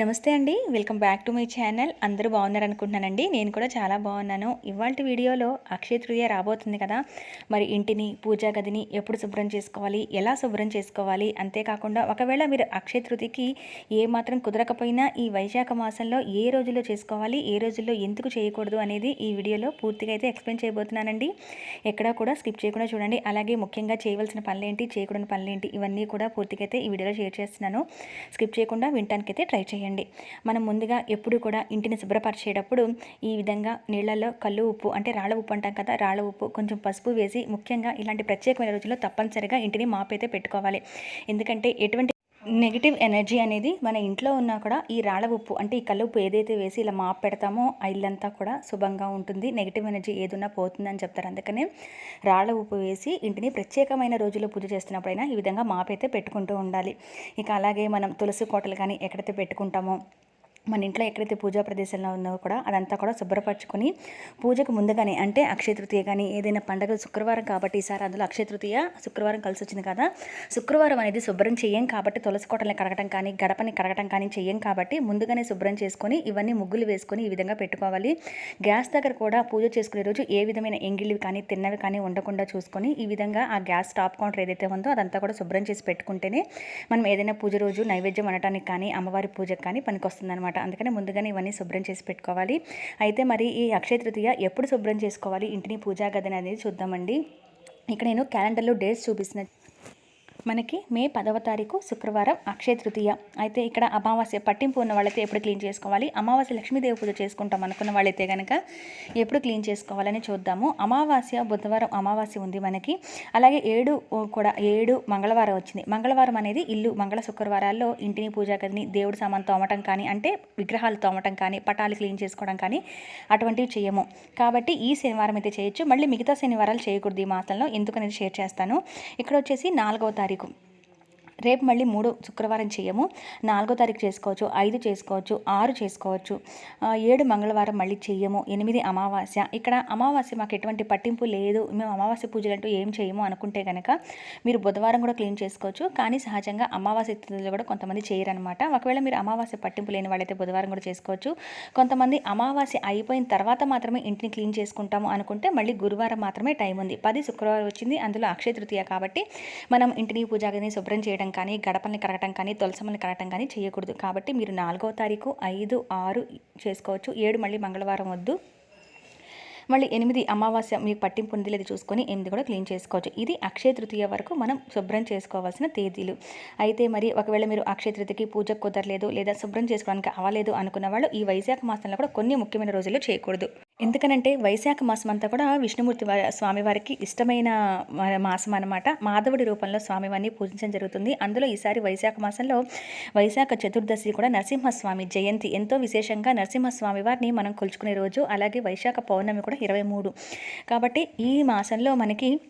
నమస్తే అండి. Welcome back to my channel. అందరూ బాగున్నారు అనుకుంటున్నానండి నేను కూడా చాలా బాగున్నాను. ఇవాళ వీడియోలో అక్షయ తృతీయ రాబోతుంది కదా. మరి ఇంటిని పూజా గదిని ఎప్పుడు శుభ్రం చేసుకోవాలి? ఎలా శుభ్రం చేసుకోవాలి? అంతేకాకుండా ఒకవేళ మీరు అక్షయ తృతికి ఏ మాత్రం కుదరకపోయినా ఈ వైశాఖ మాసంలో ఏ రోజుల్లో చేసుకోవాలి? ఏ రోజుల్లో ఎందుకు చేయకూడదు? అనేది ఈ వీడియోలో పూర్తిగా అయితే ఎక్స్ప్లెయిన్ చేయబోతున్నానండి. ఎక్కడా కూడా స్కిప్ చేయకుండా చూడండి. అలాగే ముఖ్యంగా చేయవలసిన పనులేంటి? చేయకూడని పనులేంటి? ఇవన్నీ కూడా పూర్తిగా అయితే ఈ వీడియోలో షేర్ చేస్తున్నాను. స్కిప్ చేయకుండా వినటానికైతే ట్రై చేయండి. మనం ముందుగా ఎప్పుడు కూడా ఇంటిని శుభ్రపరిచేటప్పుడు ఈ విధంగా నీళ్ళల్లో కళ్ళు ఉప్పు అంటే రాళ్ళ ఉప్పు అంటాం కదా రాళ్ళ ఉప్పు కొంచెం పసుపు వేసి ముఖ్యంగా ఇలాంటి ప్రత్యేకమైన రోజుల్లో తప్పనిసరిగా ఇంటిని మాపైతే పెట్టుకోవాలి. ఎందుకంటే ఎటువంటి నెగిటివ్ ఎనర్జీ అనేది మన ఇంట్లో ఉన్నా కూడా ఈ రాళ్ళ ఉప్పు అంటే ఈ కల్లుప్పు ఏదైతే వేసి ఇలా మాప్ పెడతామో ఆ ఇల్లంతా కూడా శుభంగా ఉంటుంది. నెగిటివ్ ఎనర్జీ ఏదున్నా పోతుందని చెప్తారు. అందుకనే రాళ్ళ ఉప్పు వేసి ఇంటిని ప్రత్యేకమైన రోజుల్లో పూజ చేస్తున్నప్పుడైనా ఈ విధంగా మాపైతే పెట్టుకుంటూ ఉండాలి. ఇక అలాగే మనం తులసి కోటలు కానీ ఎక్కడైతే పెట్టుకుంటామో మన ఇంట్లో ఎక్కడైతే పూజా ప్రదేశంలో ఉందో కూడా అదంతా కూడా శుభ్రపరచుకొని పూజకు ముందుగానే అంటే అక్షయ తృతీయ కానీ ఏదైనా పండగ శుక్రవారం కాబట్టి ఈసారి అందులో అక్షయ తృతీయ శుక్రవారం కలిసి వచ్చింది కదా. శుక్రవారం అనేది శుభ్రం చెయ్యం కాబట్టి తులసి కోటల్ని కడగటం కానీ గడపని కడగటం కానీ చెయ్యం కాబట్టి ముందుగానే శుభ్రం చేసుకొని ఇవన్నీ ముగ్గులు వేసుకొని ఈ విధంగా పెట్టుకోవాలి. గ్యాస్ దగ్గర కూడా పూజ చేసుకునే రోజు ఏ విధమైన ఎంగిళ్ళు కానీ తిన్నవి కానీ ఉండకుండా చూసుకొని ఈ విధంగా ఆ గ్యాస్ టాప్ కౌంటర్ ఏదైతే ఉందో అదంతా కూడా శుభ్రం చేసి పెట్టుకుంటేనే మనం ఏదైనా పూజ రోజు నైవేద్యం అనటానికి కానీ అమ్మవారి పూజకు కానీ పనికొస్తుంది అనమాట అందుకనే ముందుగానే ఇవన్నీ శుభ్రం చేసి పెట్టుకోవాలి. అయితే మరి ఈ అక్షయ తృతీయ ఎప్పుడు శుభ్రం చేసుకోవాలి? ఇంటిని పూజా గదిని అనేది చూద్దామండి. ఇక్కడ నేను క్యాలెండర్లో డేట్స్ చూపిస్తున్న మనకి మే పదవ తారీఖు శుక్రవారం అక్షయ తృతీయ. అయితే ఇక్కడ అమావాస్య పట్టింపు ఉన్న వాళ్ళైతే ఎప్పుడు క్లీన్ చేసుకోవాలి? అమావాస్య లక్ష్మీదేవి పూజ చేసుకుంటాం అనుకున్న వాళ్ళైతే కనుక ఎప్పుడు క్లీన్ చేసుకోవాలని చూద్దాము. అమావాస్య బుధవారం అమావాస్య ఉంది మనకి. అలాగే ఏడు కూడా ఏడు మంగళవారం వచ్చింది. మంగళవారం అనేది ఇల్లు మంగళ శుక్రవారాల్లో ఇంటిని పూజా గదిని దేవుడి సామాన్ తోమటం కానీ అంటే విగ్రహాలు తోమటం కానీ పటాలు క్లీన్ చేసుకోవడం కానీ అటువంటివి చేయము. కాబట్టి ఈ శనివారం అయితే చేయొచ్చు. మళ్ళీ మిగతా శనివారాలు చేయకూడదు ఈ మాసంలో ఎందుకనేది షేర్ చేస్తాను. ఇక్కడ వచ్చేసి నాలుగవ తారీఖు. 기다리고 రేపు మళ్ళీ మూడు శుక్రవారం చేయము. నాలుగో తారీఖు చేసుకోవచ్చు ఐదు చేసుకోవచ్చు ఆరు చేసుకోవచ్చు. ఏడు మంగళవారం మళ్ళీ చెయ్యము ఎనిమిది అమావాస్య. ఇక్కడ అమావాస్య మాకు ఎటువంటి పట్టింపు లేదు. మేము అమావాస్య పూజలు అంటూ ఏం చేయము అనుకుంటే కనుక మీరు బుధవారం కూడా క్లీన్ చేసుకోవచ్చు. కానీ సహజంగా అమావాస్య తిథులు కూడా కొంతమంది చేయరనమాట ఒకవేళ మీరు అమావాస్య పట్టింపు లేని వాళ్ళైతే బుధవారం కూడా చేసుకోవచ్చు. కొంతమంది అమావాస్య అయిపోయిన తర్వాత మాత్రమే ఇంటిని క్లీన్ చేసుకుంటాము అనుకుంటే మళ్ళీ గురువారం మాత్రమే టైం ఉంది. పది శుక్రవారం వచ్చింది అందులో అక్షయ తృతీయ కాబట్టి మనం ఇంటిని పూజాగని శుభ్రం చేయడం కానీ గడపల్ని కడగటం కానీ తులసమ్మని కడగటం కానీ చేయకూడదు. కాబట్టి మీరు నాలుగో తారీఖు ఐదు ఆరు చేసుకోవచ్చు. ఏడు మళ్ళీ మంగళవారం వద్దు. మళ్ళీ ఎనిమిది అమావాస్య మీకు పట్టింపు ఉంది లేదు చూసుకొని ఎనిమిది కూడా క్లీన్ చేసుకోవచ్చు. ఇది అక్షయ తృతీయ వరకు మనం శుభ్రం చేసుకోవాల్సిన తేదీలు. అయితే మరి ఒకవేళ మీరు అక్షయ తృతికి పూజ కుదరలేదు లేదా శుభ్రం చేసుకోవడానికి అవ్వలేదు అనుకున్న వాళ్ళు ఈ వైశాఖ మాసంలో కూడా కొన్ని ముఖ్యమైన రోజుల్లో చేయకూడదు. ఎందుకనంటే వైశాఖ మాసం అంతా కూడా విష్ణుమూర్తి వారి- స్వామివారికి ఇష్టమైన మాసం అనమాట మాధవుడి రూపంలో స్వామివారిని పూజించడం జరుగుతుంది. అందులో ఈసారి వైశాఖ మాసంలో వైశాఖ చతుర్దశి కూడా నరసింహస్వామి జయంతి. ఎంతో విశేషంగా నరసింహస్వామి వారిని మనం కొలుచుకునే రోజు అలాగే వైశాఖ పౌర్ణమి కూడా ఇరవై మూడు. కాబట్టి ఈ మాసంలో మనకి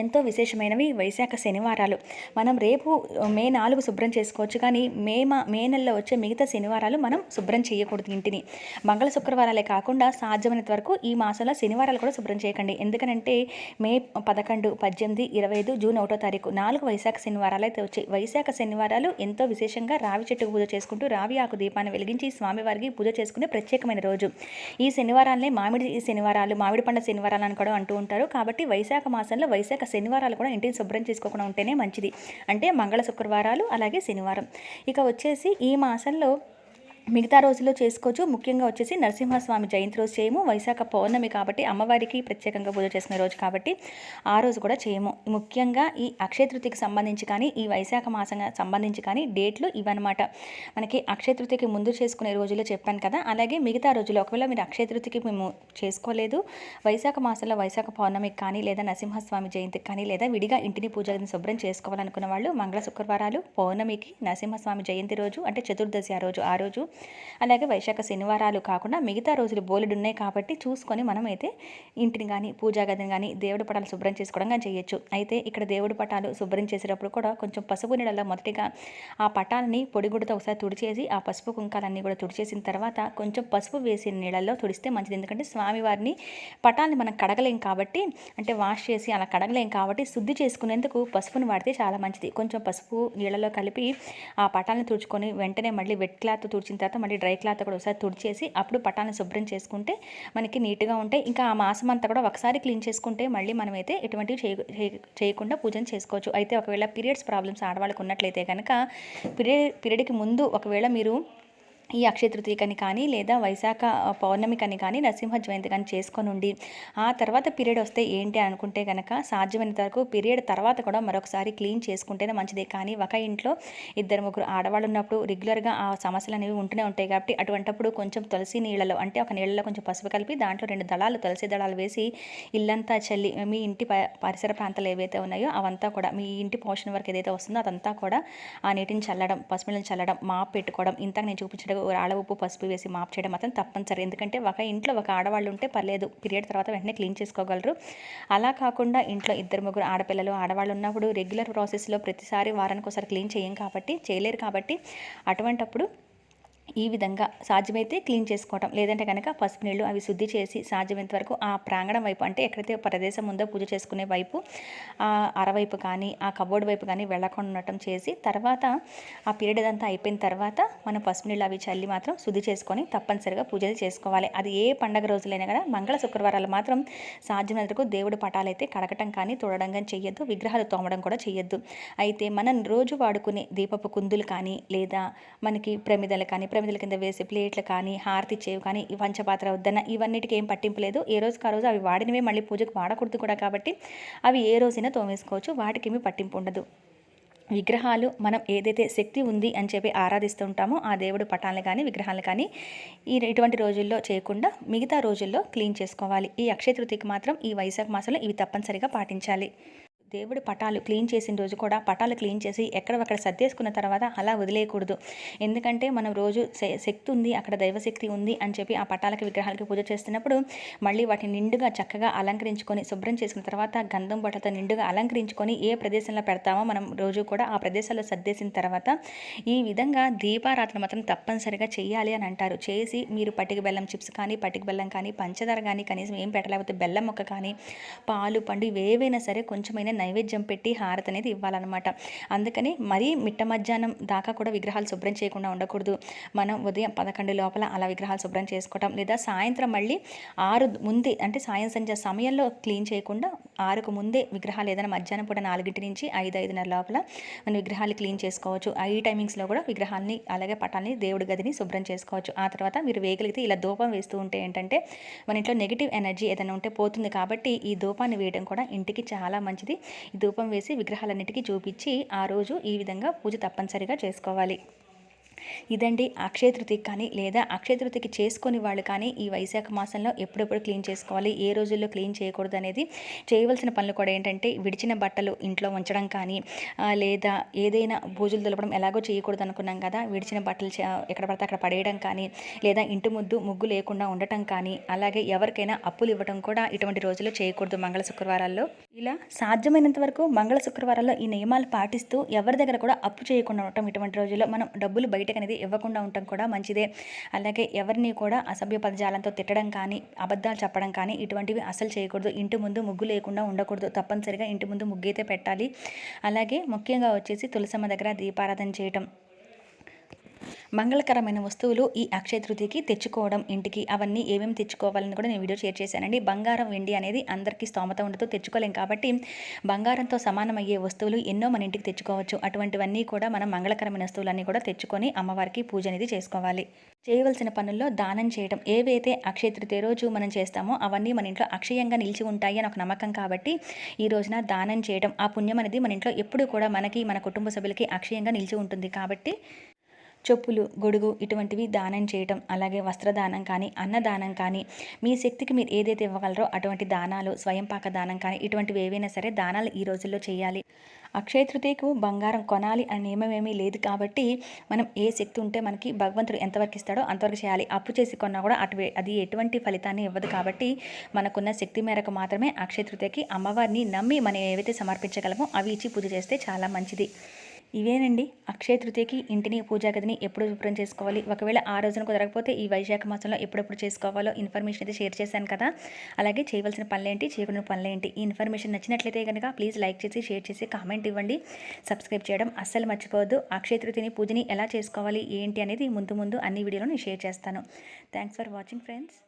ఎంతో విశేషమైనవి వైశాఖ శనివారాలు. మనం రేపు మే నాలుగు శుభ్రం చేసుకోవచ్చు. కానీ మే మా మే నెలలో వచ్చే మిగతా శనివారాలు మనం శుభ్రం చేయకూడదు ఇంటిని. మంగళ శుక్రవారాలే కాకుండా సాధ్యమైనంత వరకు ఈ మాసంలో శనివారాలు కూడా శుభ్రం చేయకండి. ఎందుకనంటే మే పదకొండు పద్దెనిమిది ఇరవై ఐదు జూన్ ఒకటో తారీఖు నాలుగు వైశాఖ శనివారాలు అయితే వచ్చాయి. వైశాఖ శనివారాలు ఎంతో విశేషంగా రావి చెట్టుకు పూజ చేసుకుంటూ రావి ఆకు దీపాన్ని వెలిగించి స్వామివారికి పూజ చేసుకునే ప్రత్యేకమైన రోజు. ఈ శనివారాలనే మామిడి శనివారాలు మామిడి పండ్ల శనివారాలు అని కూడా అంటూ ఉంటారు. కాబట్టి వైశాఖ మాసంలో వైశాఖ శనివారాలు కూడా ఇంటిని శుభ్రం చేసుకోకుండా ఉంటేనే మంచిది. అంటే మంగళ శుక్రవారాలు అలాగే శనివారం. ఇక వచ్చేసి ఈ మాసంలో మిగతా రోజుల్లో చేసుకోవచ్చు. ముఖ్యంగా వచ్చేసి నరసింహస్వామి జయంతి రోజు చేయము. వైశాఖ పౌర్ణమి కాబట్టి అమ్మవారికి ప్రత్యేకంగా పూజ చేసుకునే రోజు కాబట్టి ఆ రోజు కూడా చేయము. ముఖ్యంగా ఈ అక్షయ తృతికి సంబంధించి కానీ ఈ వైశాఖ మాసంగా సంబంధించి కానీ డేట్లు ఇవన్నమాట మనకి అక్షయ తృతికి ముందు చేసుకునే రోజుల్లో చెప్పాను కదా. అలాగే మిగతా రోజుల్లో ఒకవేళ మీరు అక్షయ తృతికి మేము చేసుకోలేదు వైశాఖ మాసంలో వైశాఖ పౌర్ణమికి కానీ లేదా నరసింహస్వామి జయంతికి కానీ లేదా విడిగా ఇంటిని పూజని శుభ్రం చేసుకోవాలనుకున్న వాళ్ళు మంగళ శుక్రవారాలు పౌర్ణమికి నరసింహస్వామి జయంతి రోజు అంటే చతుర్దశి ఆ రోజు ఆ రోజు అలాగే వైశాఖ శనివారాలు కాకుండా మిగతా రోజులు బోలెడు ఉన్నాయి కాబట్టి చూసుకొని మనం అయితే ఇంటిని కానీ పూజా గదిని కానీ దేవుడి పటాలు శుభ్రం చేసుకోవడం కానీ చేయొచ్చు. అయితే ఇక్కడ దేవుడి పటాలు శుభ్రం చేసేటప్పుడు కూడా కొంచెం పసుపు నీళ్ళలో మొదటిగా ఆ పటాలని పొడిగుడితో ఒకసారి తుడిచేసి ఆ పసుపు కుంకాలన్నీ కూడా తుడిచేసిన తర్వాత కొంచెం పసుపు వేసిన నీళ్ళల్లో తుడిస్తే మంచిది. ఎందుకంటే స్వామివారిని పటాలని మనం కడగలేం కాబట్టి అంటే వాష్ చేసి అలా కడగలేం కాబట్టి శుద్ధి చేసుకునేందుకు పసుపుని వాడితే చాలా మంచిది. కొంచెం పసుపు నీళ్ళలో కలిపి ఆ పటాలను తుడుచుకొని వెంటనే మళ్ళీ వెట్ క్లాత్ తుడిచిన తర్వాత మళ్ళీ డ్రై క్లాత్ కూడా ఒకసారి తుడిచేసి అప్పుడు పటాన్ని శుభ్రం చేసుకుంటే మనకి నీట్గా ఉంటాయి. ఇంకా ఆ మాసం అంతా కూడా ఒకసారి క్లీన్ చేసుకుంటే మళ్ళీ మనమైతే ఎటువంటివి చేయకుండా పూజను చేసుకోవచ్చు. అయితే ఒకవేళ పీరియడ్స్ ప్రాబ్లమ్స్ ఆడవాళ్ళకు ఉన్నట్లయితే కనుక పీరియడ్ పీరియడ్కి ముందు ఒకవేళ మీరు ఈ అక్షయ తృతీయకని కానీ లేదా వైశాఖ పౌర్ణమికని కానీ నరసింహ జయంతి కానీ చేసుకొని ఉండి ఆ తర్వాత పీరియడ్ వస్తే ఏంటి అనుకుంటే కనుక సాధ్యమైనంత వరకు పీరియడ్ తర్వాత కూడా మరొకసారి క్లీన్ చేసుకుంటేనే మంచిదే. కానీ ఒక ఇంట్లో ఇద్దరు ముగ్గురు ఆడవాళ్ళు ఉన్నప్పుడు రెగ్యులర్గా ఆ సమస్యలు అనేవి ఉంటూనే ఉంటాయి కాబట్టి అటువంటప్పుడు కొంచెం తులసి నీళ్ళలో అంటే ఒక నీళ్ళలో కొంచెం పసుపు కలిపి దాంట్లో రెండు దళాలు తులసి దళాలు వేసి ఇల్లంతా చల్లి మీ ఇంటి ప- పరిసర ప్రాంతాలు ఏవైతే ఉన్నాయో అవంతా కూడా మీ ఇంటి పోషణ వరకు ఏదైతే వస్తుందో అదంతా కూడా ఆ నీటిని చల్లడం పసుపు నీళ్ళని చల్లడం మాప్ పెట్టుకోవడం ఇంతకు నేను చూపించడం రాళ్ళ ఉప్పు పసుపు వేసి మాప్ చేయడం మాత్రం తప్పనిసరి. ఎందుకంటే ఒక ఇంట్లో ఒక ఆడవాళ్ళు ఉంటే పర్లేదు పీరియడ్ తర్వాత వెంటనే క్లీన్ చేసుకోగలరు. అలా కాకుండా ఇంట్లో ఇద్దరు ముగ్గురు ఆడపిల్లలు ఆడవాళ్ళు ఉన్నప్పుడు రెగ్యులర్ ప్రాసెస్లో ప్రతిసారి వారానికి ఒకసారి క్లీన్ చేయం కాబట్టి చేయలేరు కాబట్టి అటువంటప్పుడు ఈ విధంగా సాధ్యమైతే క్లీన్ చేసుకోవటం. లేదంటే కనుక పసుపు నీళ్ళు అవి శుద్ధి చేసి సాధ్యమైనంత వరకు ఆ ప్రాంగణం వైపు అంటే ఎక్కడైతే ప్రదేశం ఉందో పూజ చేసుకునే వైపు ఆ అరవైపు కానీ ఆ కబోర్డ్ వైపు కానీ వెళ్ళకుండా ఉండటం చేసి తర్వాత ఆ పీరియడ్ అంతా అయిపోయిన తర్వాత మనం పసుపు నీళ్ళు అవి చల్లి మాత్రం శుద్ధి చేసుకొని తప్పనిసరిగా పూజలు చేసుకోవాలి. అది ఏ పండగ రోజులైనా కూడా మంగళ శుక్రవారాలు మాత్రం సాధ్యమైనంత వరకు దేవుడి పటాలైతే కడగటం కానీ తోడడం కానీ చెయ్యొద్దు. విగ్రహాలు తోమడం కూడా చెయ్యొద్దు. అయితే మనం రోజు వాడుకునే దీపపు కుందులు కానీ లేదా మనకి ప్రమిదలు కానీ ప్రమిదల కింద వేసే ప్లేట్లు కానీ హారతి చేవి కానీ ఈ పంచపాత్ర వద్దన్న ఇవన్నిటికీ ఏం పట్టింపు లేదు. ఏ రోజుకి ఆ రోజు అవి వాడినవే మళ్ళీ పూజకు వాడకూడదు కూడా కాబట్టి అవి ఏ రోజైనా తోమేసుకోవచ్చు. వాటికి పట్టింపు ఉండదు. విగ్రహాలు మనం ఏదైతే శక్తి ఉంది అని చెప్పి ఆరాధిస్తూ ఉంటామో ఆ దేవుడు పటాలను కానీ విగ్రహాలు కానీ ఈ ఇటువంటి రోజుల్లో చేయకుండా మిగతా రోజుల్లో క్లీన్ చేసుకోవాలి. ఈ అక్షయ తృతీయకి మాత్రం ఈ వైశాఖ మాసంలో ఇవి తప్పనిసరిగా పాటించాలి. దేవుడి పటాలు క్లీన్ చేసిన రోజు కూడా పటాలు క్లీన్ చేసి ఎక్కడక్కడ సర్దేసుకున్న తర్వాత అలా వదిలేయకూడదు. ఎందుకంటే మనం రోజు శక్తి ఉంది అక్కడ దైవశక్తి ఉంది అని చెప్పి ఆ పటాలకి విగ్రహాలకి పూజ చేస్తున్నప్పుడు మళ్ళీ వాటిని నిండుగా చక్కగా అలంకరించుకొని శుభ్రం చేసుకున్న తర్వాత గంధం బొట్టతో నిండుగా అలంకరించుకొని ఏ ప్రదేశంలో పెడతామో మనం రోజు కూడా ఆ ప్రదేశాల్లో సర్దేసిన తర్వాత ఈ విధంగా దీపారాధన మాత్రం తప్పనిసరిగా చేయాలి అని అంటారు. చేసి మీరు పటిక బెల్లం చిప్స్ కానీ పటిక బెల్లం కానీ పంచదార కానీ కనీసం ఏం పెట్టలేకపోతే బెల్లం మొక్క కానీ పాలు పండు ఇవేవైనా సరే కొంచెమైనా నైవేద్యం పెట్టి హారతి అనేది ఇవ్వాలన్నమాట. అందుకని మరీ మిట్ట మధ్యాహ్నం దాకా కూడా విగ్రహాలు శుభ్రం చేయకుండా ఉండకూడదు. మనం ఉదయం పదకొండు లోపల అలా విగ్రహాలు శుభ్రం చేసుకోవటం లేదా సాయంత్రం మళ్ళీ ఆరు ముందే అంటే సాయం సంధ్య సమయంలో క్లీన్ చేయకుండా ఆరుకు ముందే విగ్రహాలు ఏదైనా మధ్యాహ్నం పూట నాలుగింటి నుంచి ఐదు ఐదున్నర లోపల మనం విగ్రహాలు క్లీన్ చేసుకోవచ్చు. ఈ టైమింగ్స్లో కూడా విగ్రహాలని అలాగే పటాలని దేవుడి గదిని శుభ్రం చేసుకోవచ్చు. ఆ తర్వాత మీరు వేయగలిగితే ఇలా ధూపం వేస్తూ ఉంటే ఏంటంటే మన ఇంట్లో నెగిటివ్ ఎనర్జీ ఏదైనా ఉంటే పోతుంది కాబట్టి ఈ ధూపాన్ని వేయడం కూడా ఇంటికి చాలా మంచిది. ఈ ధూపం వేసి విగ్రహాలన్నిటికీ చూపించి ఆ రోజు ఈ విధంగా పూజ తప్పనిసరిగా చేసుకోవాలి. ఇదండి అక్షయ తృతీకి కానీ లేదా అక్షయ తృతీకి చేసుకొని వాళ్ళు కానీ ఈ వైశాఖ మాసంలో ఎప్పుడెప్పుడు క్లీన్ చేసుకోవాలి ఏ రోజుల్లో క్లీన్ చేయకూడదు అనేది చేయవలసిన పనులు కూడా ఏంటంటే విడిచిన బట్టలు ఇంట్లో ఉంచడం కానీ లేదా ఏదైనా పూజలు దులపడం ఎలాగో చేయకూడదు అనుకున్నాం కదా విడిచిన బట్టలు చే- ఎక్కడ పడితే అక్కడ పడేయడం కానీ లేదా ఇంటి ముద్దు ముగ్గు లేకుండా ఉండటం కానీ అలాగే ఎవరికైనా అప్పులు ఇవ్వడం కూడా ఇటువంటి రోజుల్లో చేయకూడదు మంగళ శుక్రవారాల్లో. ఇలా సాధ్యమైనంత వరకు మంగళ శుక్రవారాల్లో ఈ నియమాలు పాటిస్తూ ఎవరి దగ్గర కూడా అప్పు చేయకుండా ఉండటం ఇటువంటి రోజుల్లో మనం డబ్బులు బయట బయటకు అనేది ఇవ్వకుండా ఉండటం కూడా మంచిదే. అలాగే ఎవరిని కూడా అసభ్య పదజాలంతో తిట్టడం కానీ అబద్ధాలు చెప్పడం కానీ ఇటువంటివి అసలు చేయకూడదు. ఇంటి ముందు ముగ్గు లేకుండా ఉండకూడదు. తప్పనిసరిగా ఇంటి ముందు ముగ్గు అయితే పెట్టాలి. అలాగే ముఖ్యంగా వచ్చేసి తులసమ్మ దగ్గర దీపారాధన చేయటం. మంగళకరమైన వస్తువులు ఈ అక్షయ తృతీయకి తెచ్చుకోవడం ఇంటికి అవన్నీ ఏమేమి తెచ్చుకోవాలని కూడా నేను వీడియో షేర్ చేశానండి. బంగారం వెండి అనేది అందరికీ స్తోమత ఉండదు తెచ్చుకోలేం కాబట్టి బంగారంతో సమానమయ్యే వస్తువులు ఎన్నో మన ఇంటికి తెచ్చుకోవచ్చు. అటువంటివన్నీ కూడా మనం మంగళకరమైన వస్తువులన్నీ కూడా తెచ్చుకొని అమ్మవారికి పూజ అనేది చేసుకోవాలి. చేయవలసిన పనుల్లో దానం చేయడం ఏవైతే అక్షయ తృతీయ రోజు మనం చేస్తామో అవన్నీ మన ఇంట్లో అక్షయంగా నిలిచి ఉంటాయి అని ఒక నమ్మకం కాబట్టి ఈ రోజున దానం చేయడం ఆ పుణ్యం అనేది మన ఇంట్లో ఎప్పుడు కూడా మనకి మన కుటుంబ సభ్యులకి అక్షయంగా నిలిచి ఉంటుంది కాబట్టి చెప్పులు గొడుగు ఇటువంటివి దానం చేయటం అలాగే వస్త్రదానం కానీ అన్నదానం కానీ మీ శక్తికి మీరు ఏదైతే ఇవ్వగలరో అటువంటి దానాలు స్వయంపాక దానం కానీ ఇటువంటివి ఏవైనా సరే దానాలు ఈ రోజుల్లో చేయాలి. అక్షయ తృతీయకు బంగారం కొనాలి అనే నియమం ఏమీ లేదు కాబట్టి మనం ఏ శక్తి ఉంటే మనకి భగవంతుడు ఎంతవరకు ఇస్తాడో అంతవరకు చేయాలి. అప్పు చేసి కొన్నా కూడా అటు అది ఎటువంటి ఫలితాన్ని ఇవ్వదు కాబట్టి మనకున్న శక్తి మేరకు మాత్రమే అక్షయ తృతీయకి అమ్మవారిని నమ్మి మనం ఏవైతే సమర్పించగలమో అవి ఇచ్చి పూజ చేస్తే చాలా మంచిది. ఇవేనండి. అక్షయ తృతీయకి ఇంటిని పూజా గదిని ఎప్పుడు శుభ్రం చేసుకోవాలి. ఒకవేళ ఆ రోజున కుదరకపోతే ఈ వైశాఖ మాసంలో ఎప్పుడెప్పుడు చేసుకోవాలో ఇన్ఫర్మేషన్ అయితే షేర్ చేశాను కదా. అలాగే చేయవలసిన పనులేంటి? చేయకుండా పనులేంటి? ఈ ఇన్ఫర్మేషన్ నచ్చినట్లయితే కనుక ప్లీజ్ లైక్ చేసి షేర్ చేసి కామెంట్ ఇవ్వండి. సబ్స్క్రైబ్ చేయడం అస్సలు మర్చిపోవద్దు. అక్షయ తృతీయని పూజని ఎలా చేసుకోవాలి? ఏంటి అనేది ముందు ముందు అన్ని వీడియోలో నేను షేర్ చేస్తాను. Thanks for watching friends.